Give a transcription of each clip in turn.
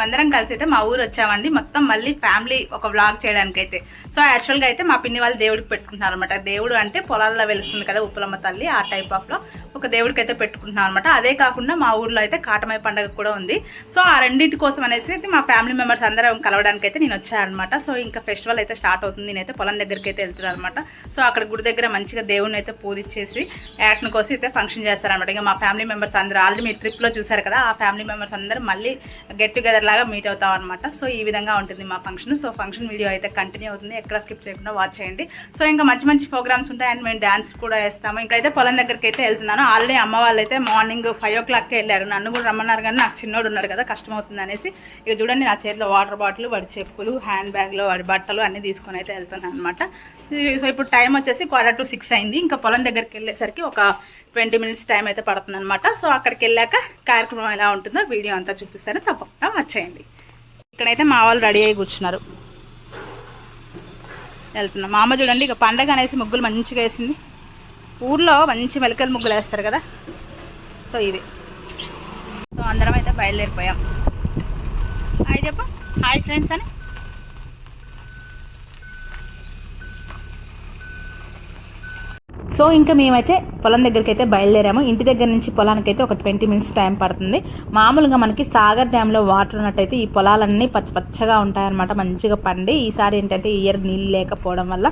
మేమందరం కలిసి అయితే మా ఊరు వచ్చామండి. మొత్తం మళ్ళీ ఫ్యామిలీ ఒక వ్లాగ్ చేయడానికి అయితే సో యాక్చువల్గా అయితే మా పిన్ని వాళ్ళు దేవుడికి పెట్టుకుంటున్నారు అనమాట దేవుడు అంటే పొలాల్లో వెలుస్తుంది కదా ఉప్పులమ్మ తల్లి ఆ టైప్ ఆఫ్లో ఒక దేవుడికి అయితే పెట్టుకుంటున్నాం అనమాట అదే కాకుండా మా ఊర్లో అయితే కాటమయ పండుగ కూడా ఉంది. సో ఆ రెండింటి కోసం అనేసి అయితే మా ఫ్యామిలీ మెంబర్స్ అందరం కలవడానికి అయితే నేను వచ్చానమాట అనమాట సో ఇంకా ఫెస్టివల్ అయితే స్టార్ట్ అవుతుంది. నేనైతే పొలం దగ్గరికి అయితే వెళ్తున్నాను అనమాట సో అక్కడ గుడి దగ్గర మంచిగా దేవుడిని అయితే పూజించేసి యాట్ను కోసం అయితే ఫంక్షన్ చేస్తారనమాట ఇంకా మా ఫ్యామిలీ మెంబర్స్ అందరూ ఆల్రెడీ మీ ట్రిప్లో చూసారు కదా ఆ ఫ్యామిలీ మెంబర్స్ అందరూ మళ్ళీ గెట్ టుగెదర్ లాగా మీట్ అవుతాం అనమాట సో ఈ విధంగా ఉంటుంది మా ఫంక్షన్ సో ఫంక్షన్ వీడియో అయితే కంటిన్యూ అవుతుంది. ఎక్కడ స్కిప్ చేయకుండా వాచ్ చేయండి. సో ఇంకా మంచి మంచి ప్రోగ్రామ్స్ ఉంటాయి. అండ్ మేము డ్యాన్స్ కూడా వేస్తాము. ఇక్కడైతే పొలం దగ్గరికి అయితే వెళ్తున్నాను. ఆల్రెడీ అమ్మ వాళ్ళు అయితే మార్నింగ్ ఫైవ్ ఓ క్లాక్కి వెళ్ళారు. నన్ను కూడా రమ్మన్నారు కానీ నాకు చిన్నోడు ఉన్నాడు కదా కష్టం అవుతుంది అనేసి. ఇక చూడండి నా చేతిలో వాటర్ బాటిల్ వాడి చెప్పులు హ్యాండ్ బ్యాగ్లో వాడి బట్టలు అన్నీ తీసుకొని అయితే వెళ్తున్నాను అనమాట సో ఇప్పుడు టైం వచ్చేసి క్వార్టర్ టు సిక్స్ అయింది. ఇంకా పొలం దగ్గరికి వెళ్ళేసరికి ఒక ట్వంటీ మినిట్స్ టైం అయితే పడుతుంది అనమాట సో అక్కడికి వెళ్ళాక కార్యక్రమం ఎలా ఉంటుందో వీడియో అంతా చూపిస్తాను. తప్పకుండా వచ్చేయండి ఇక్కడైతే మా వాళ్ళు రెడీ అయ్యి కూర్చున్నారు. వెళ్తున్నాం. మా అమ్మ చూడండి ఇక పండగ అనేసి ముగ్గులు మంచిగా వేసింది. ఊర్లో మంచి మెలకల ముగ్గులు వేస్తారు కదా? సో ఇది. సో అందరం అయితే బయలుదేరిపోయాం. హాయ్ చెప్పు. హాయ్ ఫ్రెండ్స్ అని. సో ఇంకా మేమైతే పొలం దగ్గరికి అయితే బయలుదేరాము. ఇంటి దగ్గర నుంచి పొలానికైతే ఒక ట్వంటీ మినిట్స్ టైం పడుతుంది. మామూలుగా మనకి సాగర్ డ్యాంలో వాటర్ ఉన్నట్టయితే ఈ పొలాలన్నీ పచ్చ పచ్చగా ఉంటాయన్నమాట. మంచిగా పండి. ఈసారి ఏంటంటే ఇయర్ నీళ్ళు లేకపోవడం వల్ల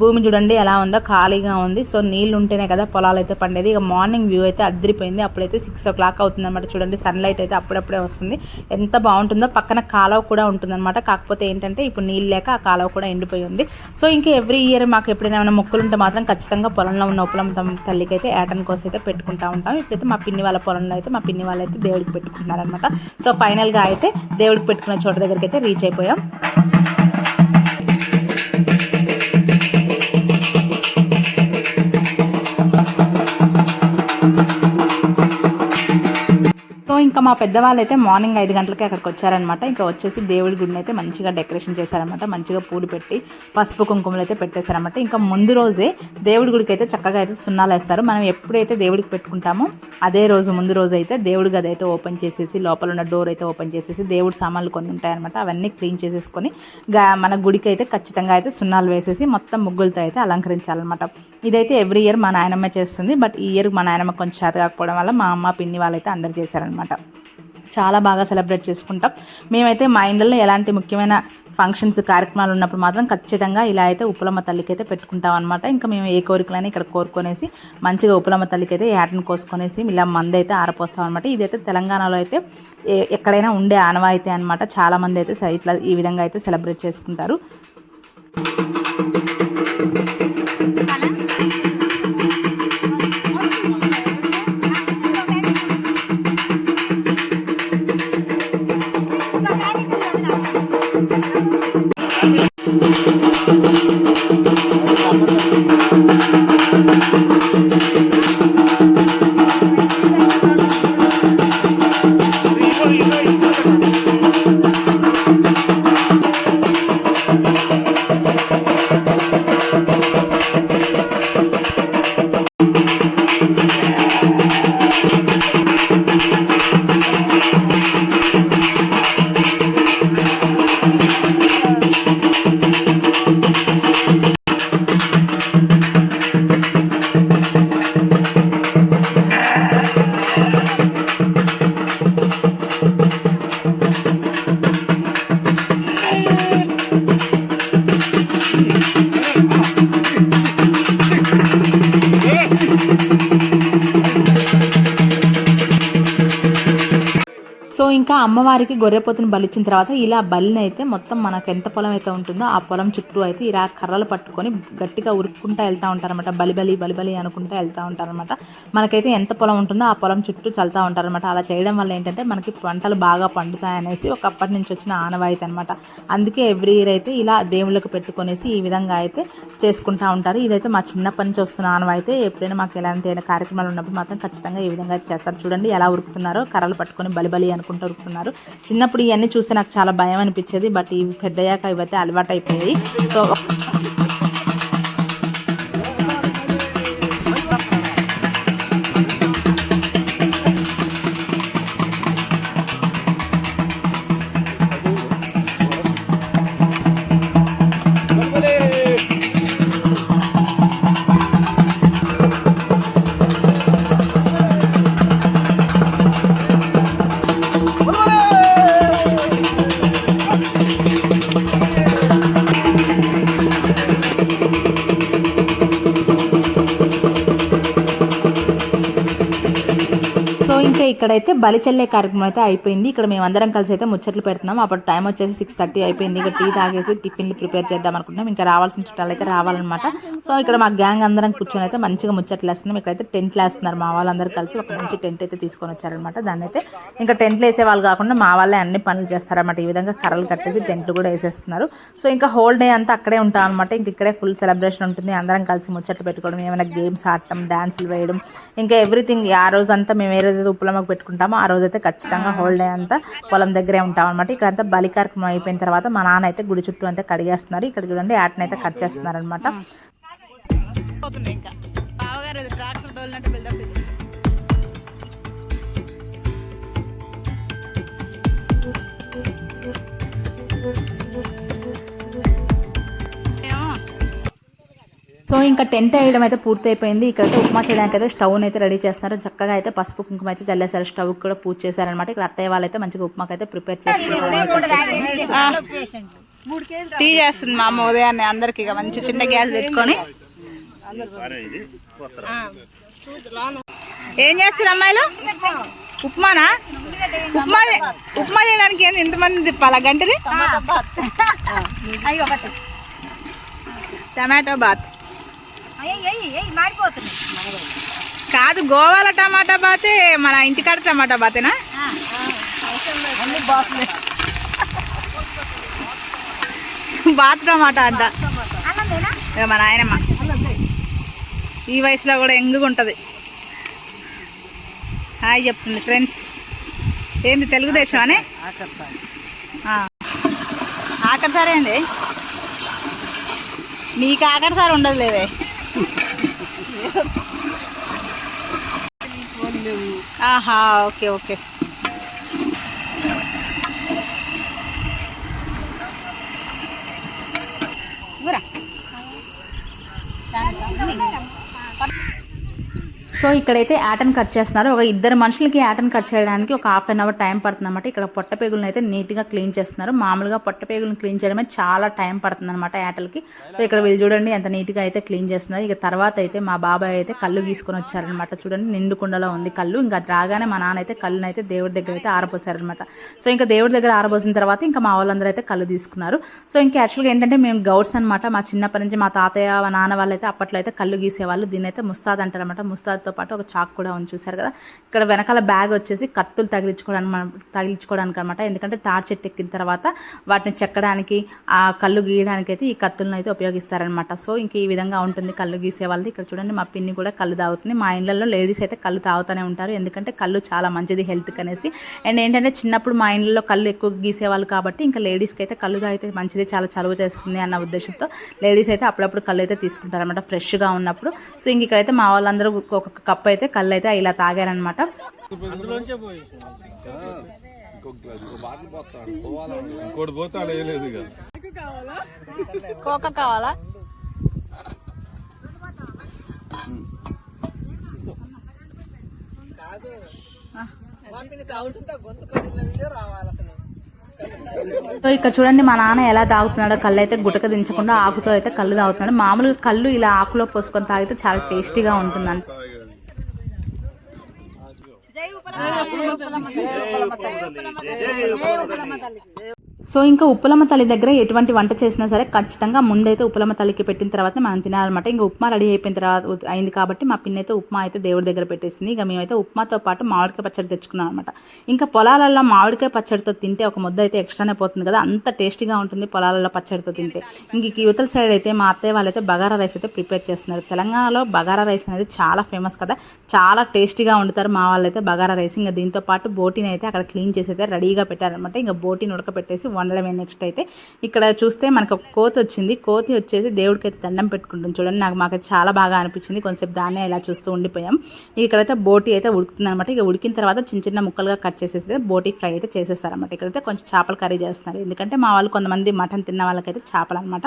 భూమి చూడండి ఎలా ఉందో ఖాళీగా ఉంది. సో నీళ్ళు ఉంటేనే కదా పొలాలు అయితే పండేది. ఇక మార్నింగ్ వ్యూ అయితే అద్దరిపోయింది అప్పుడైతే సిక్స్ ఓ క్లాక్ అవుతుందన్నమాట. చూడండి సన్లైట్ అయితే అప్పుడప్పుడే వస్తుంది. ఎంత బాగుంటుందో పక్కన కాలువ కూడా ఉంటుందన్నమాట. కాకపోతే ఏంటంటే ఇప్పుడు నీళ్ళు లేక ఆ కాలువ కూడా ఎండిపోయి ఉంది. సో ఇంకా ఎవ్రీ ఇయర్ మాకు ఎప్పుడైనా ఏమైనా మొక్కలు ఉంటే మాత్రం ఖచ్చితంగా పొలంలో ఉన్న ఉపలం తల్లికి అయితే ఏటన్ కోసం అయితే పెట్టుకుంటా ఉంటాం. ఇప్పుడైతే మా పిన్ని వాళ్ళ పొలంలో అయితే మా పిన్ని వాళ్ళు అయితే దేవుడికి పెట్టుకుంటున్నారనమాట సో ఫైనల్గా అయితే దేవుడికి పెట్టుకున్న చోట దగ్గరికి అయితే రీచ్ అయిపోయాం. ఇంకా మా పెద్దవాళ్ళు అయితే మార్నింగ్ ఐదు గంటలకే అక్కడికి వచ్చారనమాట ఇంకా వచ్చేసి దేవుడి గుడిని అయితే మంచిగా డెకరేషన్ చేశారనమాట మంచిగా పూలు పెట్టి పసుపు కుంకుమలు అయితే పెట్టేశారనమాట ఇంకా ముందు రోజే దేవుడి గుడికి అయితే చక్కగా అయితే సున్నాలు వేస్తారు. మనం ఎప్పుడైతే దేవుడికి పెట్టుకుంటామో అదే రోజు ముందు రోజు అయితే దేవుడి గది అయితే ఓపెన్ చేసేసి లోపల ఉన్న డోర్ అయితే ఓపెన్ చేసేసి దేవుడి సామాన్లు కొన్ని ఉంటాయన్నమాట. అవన్నీ క్లీన్ చేసేసుకొని గా- మన గుడికి అయితే ఖచ్చితంగా అయితే సున్నాలు వేసేసి మొత్తం ముగ్గులతో అయితే అలంకరించాలన్నమాట. ఇదైతే ఎవ్రీ ఇయర్ మా నాయనమ్మ చేస్తుంది. బట్ ఈ ఇయర్ మా నాయనమ్మ కొంచెం చేత కాకపోవడం వల్ల మా అమ్మ పిన్ని వాళ్ళైతే అందరు చేశారనమాట చాలా బాగా సెలబ్రేట్ చేసుకుంటాం. మేమైతే మా ఇండ్లలో ఎలాంటి ముఖ్యమైన ఫంక్షన్స్ కార్యక్రమాలు ఉన్నప్పుడు మాత్రం ఖచ్చితంగా ఇలా అయితే ఉప్పులమ్మ తల్లికి అయితే పెట్టుకుంటాం అనమాట ఇంకా మేము ఏ కోరికలని ఇక్కడ కోరుకొనేసి మంచిగా ఉప్పులమ్మ తల్లికి అయితే యాటను కోసుకొనేసి ఇలా మంది అయితే ఆరపోస్తాం అనమాట ఇదైతే తెలంగాణలో అయితే ఏ- ఎక్కడైనా ఉండే ఆనవాయితీ అనమాట చాలామంది అయితే ఇట్లా ఈ విధంగా అయితే సెలబ్రేట్ చేసుకుంటారు. అమ్మవారికి గొర్రెపోతుని బలిచ్చిన తర్వాత ఇలా బలిని అయితే మొత్తం మనకు ఎంత పొలం అయితే ఉంటుందో ఆ పొలం చుట్టూ అయితే ఇలా కర్రలు పట్టుకొని గట్టిగా ఉరుక్కుంటా వెళ్తూ ఉంటారనమాట బలి బలి బలి బలి అనుకుంటా వెళ్తూ ఉంటారనమాట మనకైతే ఎంత పొలం ఉంటుందో ఆ పొలం చుట్టూ చల్తూ ఉంటారనమాట అలా చేయడం వల్ల ఏంటంటే మనకి పంటలు బాగా పండుతాయనేసి ఒకప్పటి నుంచి వచ్చిన ఆనవాయితీ అనమాట అందుకే ఎవ్రీ ఇయర్ అయితే ఇలా దేవుళ్ళకి పెట్టుకొనేసి ఈ విధంగా అయితే చేసుకుంటా ఉంటారు. ఇదైతే మా చిన్నప్పటి నుంచి వస్తున్న ఆనవాయితే. ఎప్పుడైనా మాకు ఎలాంటి కార్యక్రమాలు ఉన్నప్పుడు మాత్రం ఖచ్చితంగా ఈ విధంగా అయితే చేస్తారు. చూడండి ఎలా ఉరుకుతున్నారో కర్రలు పట్టుకొని బలి బలి అనుకుంటూ ఉరుకుతున్నారు. చిన్నప్పుడు ఇవన్నీ చూస్తే నాకు చాలా భయం అనిపించేది బట్ ఇవి పెద్దయ్యాక ఇవైతే అలవాటు అయిపోయాయి సో ఇక్కడైతే బలి చల్లే కార్యక్రమం అయితే అయిపోయింది. ఇక్కడ మేము అందరం కలిసి అయితే ముచ్చట్లు పెడుతున్నాం. అప్పుడు టైం వచ్చేసి సిక్స్ థర్టీ అయిపోయింది. ఇక టీ తాగేసి టిఫిన్లు ప్రిపేర్ చేద్దాం అనుకుంటున్నాం. ఇంకా రావాల్సిన చుట్టాలు అయితే రావాలన్నమాట. సో ఇక్కడ మా గ్యాంగ్ అందరం కూర్చొని అయితే మంచిగా ముచ్చట్లు వేస్తున్నాం. ఇక్కడైతే టెంట్లు వేస్తున్నారు మా వాళ్ళందరూ కలిసి ఒక మంచి టెంట్ అయితే తీసుకొని వచ్చారనమాట దాన్ని అయితే ఇంకా టెంట్లు వేసే వాళ్ళు కాకుండా మా వాళ్ళే అన్ని పనులు చేస్తారన్నమాట. ఈ విధంగా కర్రలు కట్టేసి టెంట్లు కూడా వేసేస్తున్నారు. సో ఇంకా హోల్ డే అంతా అక్కడే ఉంటాం అనమాట ఇంక ఇక్కడే ఫుల్ సెలబ్రేషన్ ఉంటుంది. అందరం కలిసి ముచ్చట్లు పెట్టుకోవడం ఏమైనా గేమ్స్ ఆడటం డ్యాన్సులు వేయడం ఇంకా ఎవ్రీథింగ్ ఆ రోజు అంతా మేము ఏ రోజు ఉప్పులమ్మకు పెట్టుకుంటామో ఆ రోజు అయితే ఖచ్చితంగా హోల్ డే అంతా పొలం దగ్గరే ఉంటాం అనమాట ఇక్కడ అంతా బలి కార్యక్రమం అయిపోయిన తర్వాత మా నాన్న అయితే గుడి చుట్టూ అంతా కడిగేస్తున్నారు. ఇక్కడ చూడండి ఆటని అయితే కట్ చేస్తున్నారు అనమాట ఇంకా. బావగారు ట్రాక్టర్ తోలినట్టు బిల్డప్ ఇస్తుంది సో ఇంకా టెంట్ వేయడం అయితే పూర్తి అయిపోయింది. ఇక్కడైతే ఉప్మా చేయడానికి అయితే స్టవ్ అయితే రెడీ చేస్తున్నారు. చక్కగా అయితే పసుపు కుంకుమ అయితే చల్లేశారు. స్టవ్ కూడా పూజ చేశారనమాట ఇక్కడ అత్తయ్య వాళ్ళైతే మంచిగా ఉప్మాకి అయితే ప్రిపేర్ చేస్తున్నారు. టీ చేస్తుంది మా అమ్మ ఉదయాన్నే అందరికి ఇక మంచి చిన్న గ్యాస్ పెట్టుకొని ఏం చేస్తారు అమ్మాయిలు? ఉప్మానా? ఉప్మా ఉప్మా చేయడానికి ఏంది? ఎంతమంది తిప్పాలా? గంటని టమాటో బాత్. కాదు గోవాల టమాటా బాతే మన ఇంటికాడ టమాటా బాతేనా? బాత్ టమాటా అంట. మన ఆయనమ్మ నాయనమ్మ. ఈ వయసులో కూడా ఎంగుగా ఉంటుంది. హాయ్ చెప్తుంది ఫ్రెండ్స్. ఏంది తెలుగుదేశం అని? ఆఖరి సార్ ఏంది నీకు ఆఖరి సార్ ఉండదు లేవే. ఆహా ఓకే ఓకే ఊరా సో ఇక్కడైతే యాటన్ కట్ చేస్తున్నారు. ఒక ఇద్దరు మనుషులకి యాటన్ కట్ చేయడానికి ఒక హాఫ్ అన్ అవర్ టైం పడుతుంది అనమాట ఇక్కడ పొట్టపేగులను అయితే నీట్గా క్లీన్ చేస్తున్నారు. మామూలుగా పొట్టపేగులను క్లీన్ చేయడమే చాలా టైం పడుతుంది అనమాట యాటలకి. సో ఇక్కడ వీళ్ళు చూడండి ఎంత నీట్గా అయితే క్లీన్ చేస్తున్నారు. ఇక తర్వాత అయితే మా బాబాయ్ అయితే కళ్ళు గీసుకొని వచ్చారనమాట చూడండి నిండు కుండలో ఉంది కళ్ళు. ఇంకా రాగానే మా నాన్న అయితే కళ్ళు అయితే దేవుడి దగ్గర అయితే ఆరబోసారనమాట సో ఇంకా దేవుడి దగ్గర ఆరబోసిన తర్వాత ఇంకా మా వాళ్ళందరూ అయితే కళ్ళు తీసుకున్నారు. సో ఇంకా యాక్చువల్గా ఏంటంటే మేము గౌడ్స్ అనమాట మా చిన్నప్పటి నుంచి మా తాతయ్య మా నాన్న వాళ్ళు అయితే అప్పట్లో అయితే కళ్ళు గీసేవాళ్ళు. దీని అయితే ముస్తాద్ అంటారనమాట ముస్తాద్తో పాటు ఒక చాక్ కూడా ఉంది చూసారు కదా? ఇక్కడ వెనకాల బ్యాగ్ వచ్చేసి కత్తులు తగిలించుకోవడానికి మన- తగిలించుకోవడానికి అనమాట ఎందుకంటే తాడి చెట్టు ఎక్కిన తర్వాత వాటిని చెక్కడానికి ఆ కళ్ళు గీయడానికి అయితే ఈ కత్తులను అయితే ఉపయోగిస్తారనమాట సో ఇంక ఈ విధంగా ఉంటుంది కళ్ళు గీసే వాళ్ళది. ఇక్కడ చూడండి మా పిన్ని కూడా కళ్ళు తాగుతుంది. మా ఇళ్ళల్లో లేడీస్ అయితే కళ్ళు తాగుతూనే ఉంటారు. ఎందుకంటే కళ్ళు చాలా మంచిది హెల్త్కి అనేసి. అండ్ ఏంటంటే చిన్నప్పుడు మా ఇంట్లో కళ్ళు ఎక్కువ గీసేవాళ్ళు కాబట్టి ఇంకా లేడీస్కి అయితే కళ్ళు తాగితే మంచిది చాలా చలువ చేస్తుంది అన్న ఉద్దేశంతో లేడీస్ అయితే అప్పుడప్పుడు కళ్ళు అయితే తీసుకుంటారనమాట ఫ్రెష్గా ఉన్నప్పుడు. సో ఇంక ఇక్కడైతే మా వాళ్ళందరూ ఒక్కొక్క కప్ అయితే కళ్ళు అయితే ఇలా తాగారనమాట కోక కావాలా? సో ఇక్కడ చూడండి మా నాన్న ఎలా తాగుతున్నాడో కళ్ళు అయితే గుటక దించకుండా ఆకుతో అయితే కళ్ళు తాగుతున్నాడు. మామూలుగా కళ్ళు ఇలా ఆకులో పోసుకొని తాగితే చాలా టేస్టీగా ఉంటుందంట. జై ఉపల జై ఉపల జై ఉపల సో ఇంకా ఉప్పలమ్మ తల్లి దగ్గర ఎటువంటి వంట చేసినా సరే ఖచ్చితంగా ముందైతే ఉప్పలమ్మ తల్లికి పెట్టిన తర్వాత మనం తినాలన్నమాట. ఇంకా ఉప్మా రెడీ అయిపోయిన తర్వాత అయింది కాబట్టి మా పిన్న అయితే ఉప్మా అయితే దేవుడి దగ్గర పెట్టేసింది. ఇక మేమైతే ఉప్మాతో పాటు మామిడికాయ పచ్చడి తెచ్చుకున్నాం అనమాట ఇంకా పొలాలలో మామిడికాయ పచ్చడితో తింటే ఒక ముద్ద అయితే ఎక్స్ట్రానే పోతుంది కదా అంత టేస్టీగా ఉంటుంది పొలాలలో పచ్చడితో తింటే. ఇంక ఈ యువతల సైడ్ అయితే మా అత్తయ్య వాళ్ళైతే బగారా రైస్ అయితే ప్రిపేర్ చేస్తున్నారు. తెలంగాణలో బగారా రైస్ అనేది చాలా ఫేమస్ కదా చాలా టేస్టీగా వండుతారు మా వాళ్ళైతే బగారా రైస్. ఇంకా దీంతో పాటు బోటీని అయితే అక్కడ క్లీన్ చేసి అయితే రెడీగా పెట్టారనమాట ఇంకా బోటీని ఉడకపెట్టేసి వండడమే నెక్స్ట్ అయితే. ఇక్కడ చూస్తే మనకు ఒక కోతి వచ్చింది. కోతి వచ్చేసి దేవుడికి అయితే దండం పెట్టుకుంటుంది. చూడండి నాకు మాకు చాలా బాగా అనిపించింది. కొంతసేపు దాన్నే ఇలా చూస్తూ ఉండిపోయాం. ఇక్కడైతే బోటి అయితే ఉడుకుతుంది అనమాట ఇక ఉడికిన తర్వాత చిన్న చిన్న ముక్కలుగా కట్ చేసేసి బోటి ఫ్రై అయితే చేసేస్తారనమాట ఇక్కడైతే కొంచెం చేపల కర్రీ చేస్తున్నారు. ఎందుకంటే మా వాళ్ళు కొంతమంది మటన్ తిన్న వాళ్ళకైతే చేపలు అనమాట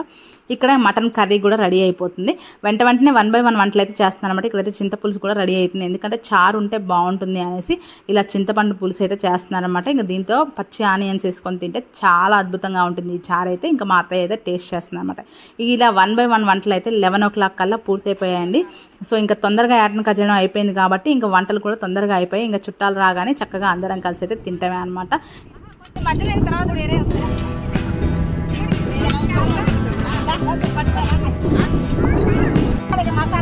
ఇక్కడ మటన్ కర్రీ కూడా రెడీ అయిపోతుంది. వెంట వెంటనే వన్ బై వన్ వంటలు అయితే చేస్తున్నారు అనమాట ఇక్కడైతే చింతపులుసు కూడా రెడీ అవుతుంది. ఎందుకంటే చారు ఉంటే బాగుంటుంది అనేసి ఇలా చింతపండు పులుసు అయితే చేస్తున్నారనమాట ఇంకా దీంతో పచ్చి ఆనియన్స్ వేసుకొని తింటే చాలా చాలా అద్భుతంగా ఉంటుంది ఈ చారు అయితే. ఇంకా మా అత్తయ్య అయితే టేస్ట్ చేస్తుంది అనమాట ఇలా వన్ బై వన్ వంటలు అయితే లెవెన్ ఓ క్లాక్ కల్లా పూర్తయిపోయాయండి. సో ఇంకా తొందరగా యాటను కజనం అయిపోయింది కాబట్టి ఇంకా వంటలు కూడా తొందరగా అయిపోయాయి ఇంకా చుట్టాలు రాగానే చక్కగా అందరం కలిసి అయితే తింటామే అనమాట మధ్యలో తర్వాత వేరే మసాలా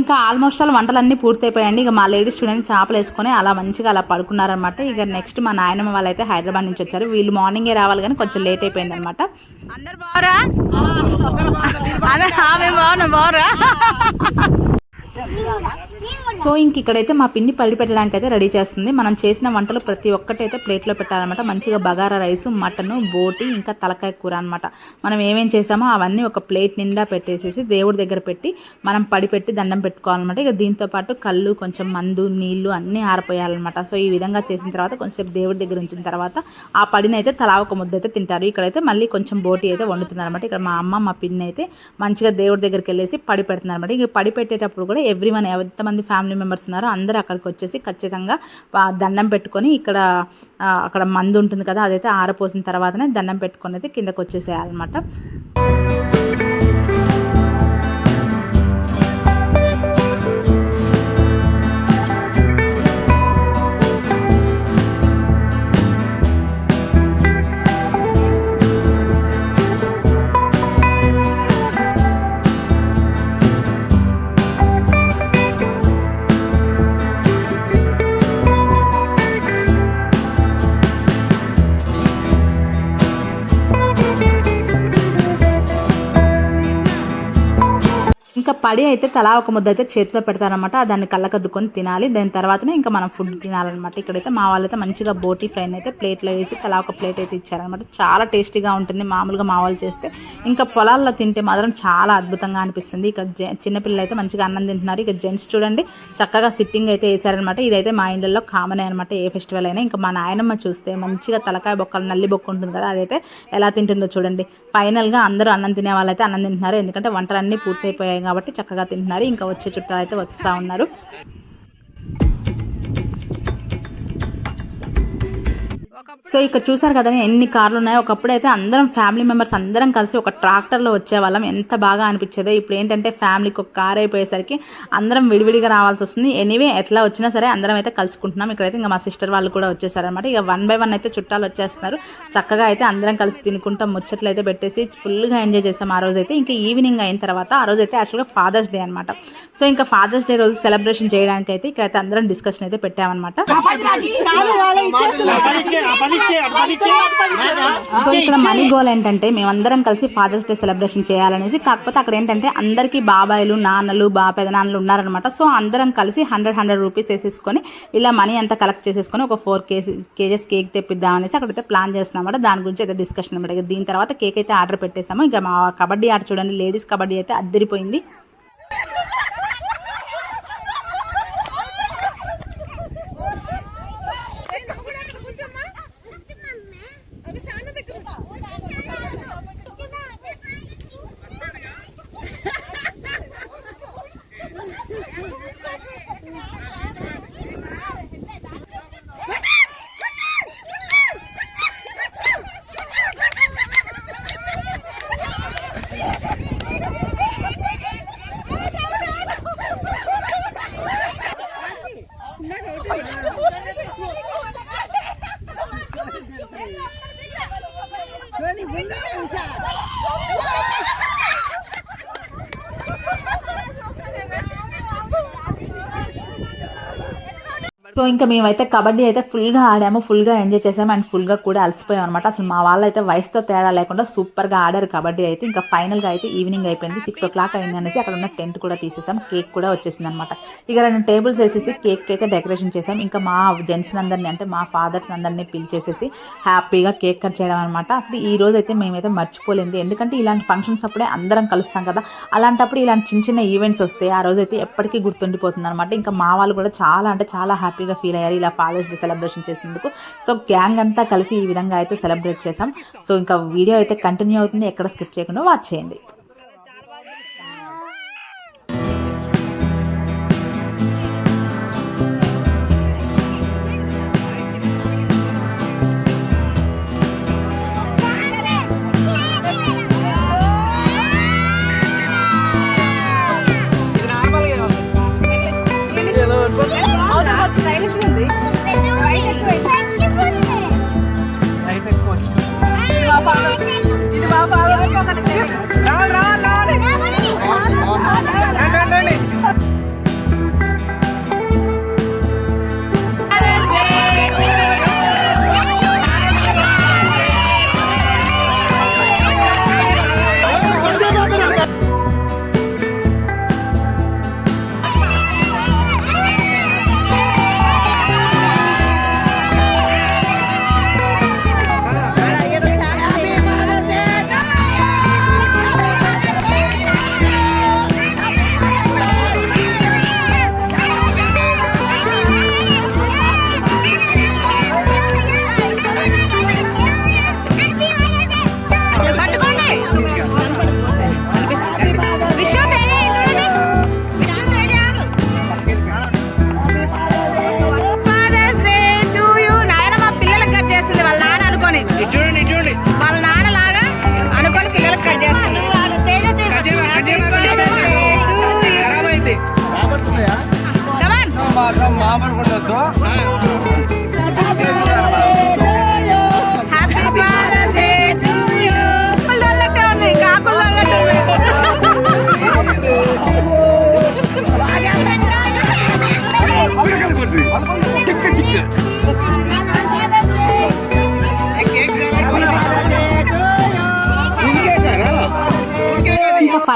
ఇంకా ఆల్మోస్ట్ ఆల్ వంటలన్నీ పూర్తయిపోయాయండి. ఇక మా లేడీస్ చూడండి చేపలు వేసుకొని అలా మంచిగా అలా పడుకున్నారనమాట ఇక నెక్స్ట్ మా నాయనమ్మ వాళ్ళైతే హైదరాబాద్ నుంచి వచ్చారు. వీళ్ళు మార్నింగే రావాలి కానీ కొంచెం లేట్ అయిపోయింది అనమాట అందరు బాగురా బాగున్నా బాగురా సో ఇంక ఇక్కడైతే మా పిన్ని పల్లి పెట్టడానికి అయితే రెడీ చేస్తుంది. మనం చేసిన వంటలు ప్రతి ఒక్కటి అయితే ప్లేట్లో పెట్టాలన్నమాట. మంచిగా బగారా రైస్ మటన్ బోటి ఇంకా తలకాయ కూర అనమాట మనం ఏమేం చేసామో అవన్నీ ఒక ప్లేట్ నిండా పెట్టేసేసి దేవుడి దగ్గర పెట్టి మనం పడిపెట్టి దండం పెట్టుకోవాలన్నమాట. ఇక దీంతో పాటు కళ్ళు కొంచెం మందు నీళ్ళు అన్నీ ఆరిపోయాలన్నమాట. సో ఈ విధంగా చేసిన తర్వాత కొంచెం దేవుడి దగ్గర ఉంచిన తర్వాత ఆ పడిన అయితే తలా ఒక ముద్ద అయితే తింటారు. ఇక్కడైతే మళ్ళీ కొంచెం బోటి అయితే వండుతున్నారు అనమాట ఇక్కడ మా అమ్మ మా పిన్ని అయితే మంచిగా దేవుడి దగ్గరికి వెళ్ళేసి పడి పెడుతున్నారు అనమాట ఇక పడి పెట్టేటప్పుడు కూడా ఎవ్రీ వన్ ఎంతమంది ఫ్యామిలీ మెంబర్స్ ఉన్నారో అందరూ అక్కడికి వచ్చేసి ఖచ్చితంగా దండం పెట్టుకొని ఇక్కడ అక్కడ మందు ఉంటుంది కదా అదైతే ఆరపోసిన తర్వాతనే దండం పెట్టుకొని అయితే కిందకు వచ్చేసేయాలన్నమాట పడి అయితే తలా ఒక ముద్ద అయితే చేతిలో పెడతారనమాట దాన్ని కళ్ళకద్దుకొని తినాలి. దాని తర్వాతనే ఇంకా మనం ఫుడ్ తినాలన్నమాట. ఇక్కడైతే మా వాళ్ళైతే మంచిగా బోటీ ఫ్రైని అయితే ప్లేట్లో వేసి తలా ఒక ప్లేట్ అయితే ఇచ్చారనమాట చాలా టేస్టీగా ఉంటుంది. మామూలుగా మా వాళ్ళు చేస్తే ఇంకా పొలాల్లో తింటే మాత్రం చాలా అద్భుతంగా అనిపిస్తుంది. ఇక్కడ జె- చిన్నపిల్లలు అయితే మంచిగా అన్నం తింటున్నారు. ఇక జెంట్స్ చూడండి చక్కగా సిట్టింగ్ అయితే వేసారనమాట ఇదైతే మా ఇండ్లలో కామన్ అనమాట ఏ ఫెస్టివల్ అయినా ఇంకా మా నాయనమ్మ చూస్తే మంచిగా తలకాయ బొక్కలు నల్లి బొక్క ఉంటుంది కదా అదైతే ఎలా తింటుందో చూడండి. ఫైనల్గా అందరూ అన్నం తినే వాళ్ళైతే అన్నం తింటున్నారు. ఎందుకంటే వంటలన్నీ పూర్తయిపోయాయి కాబట్టి చక్కగా తింటున్నారు. ఇంకా వచ్చే చుట్టాలు అయితే వస్తూ ఉన్నారు. సో ఇక్కడ చూసారు కదా ఎన్ని కార్లు ఉన్నాయో. ఒకప్పుడు అయితే అందరం ఫ్యామిలీ మెంబర్స్ అందరం కలిసి ఒక ట్రాక్టర్లో వచ్చేవాళ్ళం. ఎంత బాగా అనిపించేదో. ఇప్పుడు ఏంటంటే ఫ్యామిలీకి ఒక కార్ అయిపోయేసరికి అందరం విడివిడిగా రావాల్సి వస్తుంది. ఎనీవే ఎట్లా వచ్చినా సరే అందరం అయితే కలుసుకుంటున్నాం. ఇక్కడైతే ఇంకా మా సిస్టర్ వాళ్ళు కూడా వచ్చేసారనమాట ఇక వన్ బై వన్ అయితే చుట్టాలు వచ్చేస్తున్నారు. చక్కగా అయితే అందరం కలిసి తినుకుంటాం. ముచ్చట్లు అయితే పెట్టేసి ఫుల్గా ఎంజాయ్ చేసాం ఆ రోజు అయితే. ఇంకా ఈవినింగ్ అయిన తర్వాత ఆ రోజు అయితే యాక్చువల్గా ఫాదర్స్ డే అనమాట సో ఇంకా ఫాదర్స్ డే రోజు సెలబ్రేషన్ చేయడానికి అయితే ఇక్కడైతే అందరం డిస్కషన్ అయితే పెట్టామన్నమాట. సో ఇక్కడ మనీ గోల్ ఏంటంటే మేమందరం కలిసి ఫాదర్స్ డే సెలబ్రేషన్ చేయాలనేసి కాకపోతే అక్కడ ఏంటంటే అందరికీ బాబాయిలు నాన్నలు బా పెదనాన్నలు ఉన్నారనమాట సో అందరం కలిసి హండ్రెడ్ హండ్రెడ్ రూపీస్ వేసేసుకొని ఇలా మనీ అంతా కలెక్ట్ చేసేసుకొని ఒక ఫోర్ కేజీ కేజెస్ కేక్ తెప్పిద్దాం అనేసి అక్కడైతే ప్లాన్ చేస్తున్నాం దాని గురించి అయితే డిస్కషన్ అనమాట దీని తర్వాత కేక్ అయితే ఆర్డర్ పెట్టేసాము ఇక మా కబడ్డీ ఆట చూడండి లేడీస్ కబడ్డీ అయితే అద్దరిపోయింది. 你们念一下。సో ఇంకా మేమైతే కబడ్డీ అయితే ఫుల్గా ఆడాము ఫుల్గా ఎంజాయ్ చేసాము అండ్ ఫుల్గా కూడా అలసిపోయాం అనమాట అసలు మా వాళ్ళు అయితే వయసుతో తేడా లేకుండా సూపర్గా ఆడారు కబడ్డీ అయితే. ఇంకా ఫైనల్గా అయితే ఈవినింగ్ అయిపోయింది సిక్స్ ఓ క్లాక్ అయింది అనేసి అక్కడ ఉన్న టెంట్ కూడా తీసేసాం కేక్ కూడా వచ్చేసింది అనమాట ఇక రెండు టేబుల్స్ వేసేసి కేక్ అయితే డెకరేషన్ చేసాం. ఇంకా మా జెంట్స్ అందరినీ అంటే మా ఫాదర్స్ అందరినీ పిలిచేసేసి హ్యాపీగా కేక్ కట్ చేయడం అనమాట అసలు ఈ రోజు అయితే మేమైతే మర్చిపోలేదు ఎందుకంటే ఇలాంటి ఫంక్షన్స్ అప్పుడే అందరం కలుస్తాం కదా. అలాంటప్పుడు ఇలాంటి చిన్న చిన్న ఈవెంట్స్ వస్తాయి ఆ రోజు అయితే ఎప్పటికీ గుర్తుండిపోతుంది అనమాట ఇంకా మా వాళ్ళు కూడా చాలా అంటే చాలా హ్యాపీగా ఫీల్ అయ్యారు. ఇలా ఫాదర్స్ డే సెలబ్రేషన్ చేసినందుకు. సో గ్యాంగ్ అంతా కలిసి ఈ విధంగా అయితే సెలబ్రేట్ చేసాం సో ఇంకా వీడియో అయితే కంటిన్యూ అవుతుంది. ఎక్కడ స్కిప్ చేయకుండా వాచ్ చేయండి. Vamos a la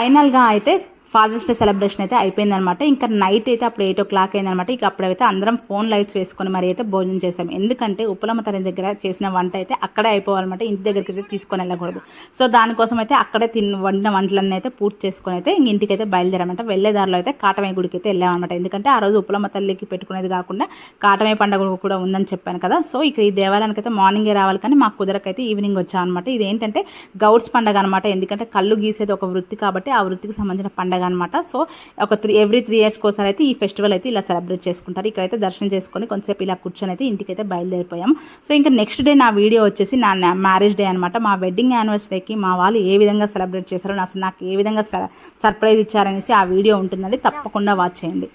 ఫైనల్గా అయితే ఫాదర్స్ డే సెలబ్రేషన్ అయితే అయిపోయిందనమాట. ఇంకా నైట్ అయితే అప్పుడు ఎయిట్ ఓ క్లాక్ అయిందనమాట. ఇక అప్పుడైతే అందరం ఫోన్ లైట్స్ వేసుకొని మరి అయితే భోజనం చేసాం ఎందుకంటే ఉప్పలమ్మ తల్లి దగ్గర చేసిన వంట అయితే అక్కడే అయిపోవాలన్నమాట. ఇంటి దగ్గరికి అయితే తీసుకొని వెళ్ళకూడదు. సో దానికోసం అయితే అక్కడే తిన్న వండిన వంటలన్నీ అయితే పూర్తి చేసుకొని అయితే ఇంక ఇంటికి అయితే బయలుదేరమాట వెళ్ళేదారిలో అయితే కాటమయ్య గుడికి అయితే వెళ్ళామన్నమాట. ఎందుకంటే ఆ రోజు ఉప్పలమ్మ తల్లికి పెట్టుకునేది కాకుండా కాటమయ్య పండుగ కూడా ఉందని చెప్పాను కదా. సో ఇక్కడ ఈ దేవాలయానికి అయితే మార్నింగే రావాలి కానీ మాకు కుదరకైతే ఈవినింగ్ వచ్చామన్నమాట. ఇది ఏంటంటే గౌడ్స్ పండగ అనమాట ఎందుకంటే కళ్ళు గీసేది ఒక వృత్తి కాబట్టి ఆ వృత్తికి సంబంధించిన పండగ అనమాట సో ఒక త్రీ ఎవ్రీ త్రీ ఇయర్స్కి ఒకసారి అయితే ఈ ఫెస్టివల్ అయితే ఇలా సెలబ్రేట్ చేసుకుంటారు. ఇక్కడైతే దర్శనం చేసుకొని కొంతసేపు ఇలా కూర్చొని అయితే ఇంటికైతే బయలుదేరిపోయాం. సో ఇంకా నెక్స్ట్ డే నా వీడియో వచ్చేసి నా మ్యారేజ్ డే అనమాట మా వెడ్డింగ్ యానివర్సరీకి మా వాళ్ళు ఏ విధంగా సెలబ్రేట్ చేశారో అసలు నాకు ఏ విధంగా సర్ప్రైజ్ ఇచ్చారనేసి ఆ వీడియో ఉంటుందండి. తప్పకుండా వాచ్ చేయండి.